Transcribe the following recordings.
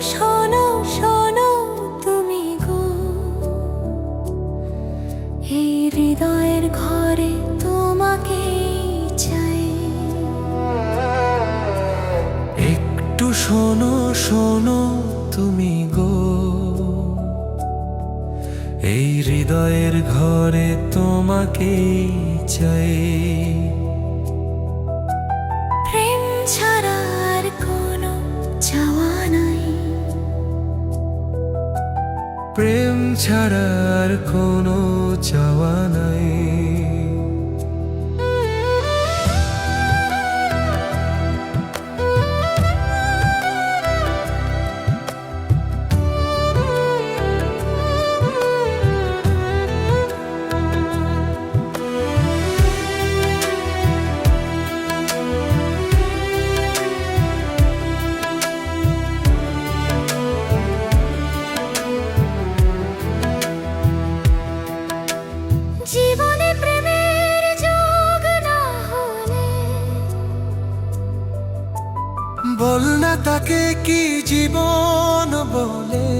শোনো শোনো তুমি গো। এই হৃদয়ের ঘরে তোমাকে চাই। একটু শোনো শোনো তুমি গো। এই হৃদয়ের ঘরে তোমাকে চাই। প্রেম ছাড়া কোনো চাওয়া প্রেম ছাড়ার কোনো চাওয়া নাই। তাকে কি জীবন বলে?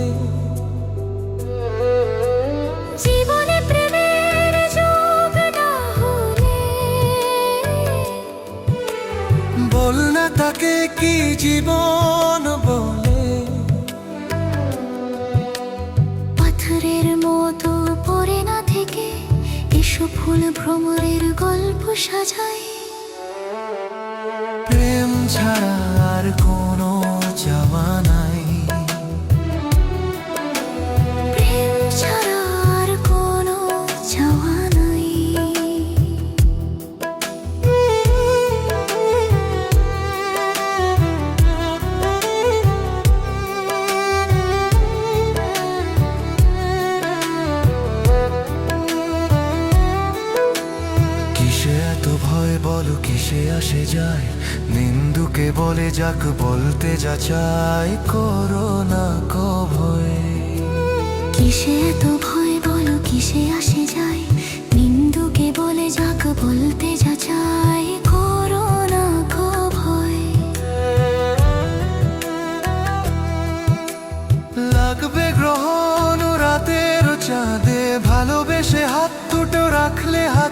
জীবনে প্রেমের যোগ না হলে। বল না তাকে কি জীবন বলে? পাথরের মতো পড়ে না থেকে এসো ফুল ভ্রমরের গল্প সাজাই। প্রেম ছাড়া আর কোনো বলো কিসে আসে যায়? নিন্দুকে বলে যাক বলতে যা চাই করো না কো ভয় কিসে এত ভয়? বলো কিসে আসে যায়? নিন্দুকে বলে যাক বলতে যা চাই করো না গো লাগবে গ্রহণ রাতের চাঁদে ভালোবেসে হাত দুটো রাখলে হাতে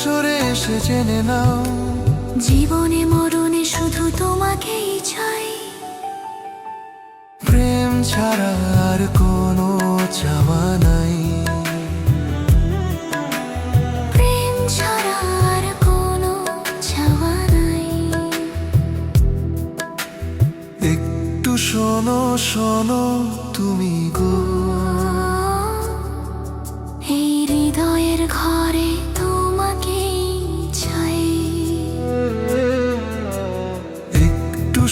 বাসরে এসে জেনে নাও। জীবনে মরণে শুধু তোমাকেই চাই। প্রেম ছাড়া আর কোনো চাওয়া নাই। প্রেম ছাড়া আর কোনো চাওয়া নাই। একটু শোনো শোনো তুমি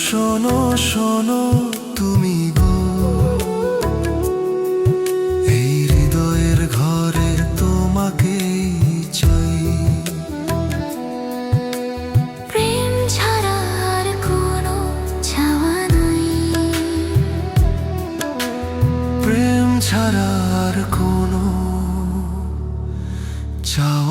শোনো শোনো তুমি গো। এই হৃদয়ের ঘরে তোমাকে চাই। প্রেম ছাড়া আর কোনো চাওয়া নাই। প্রেম ছাড়া আর কোনো চাওয়া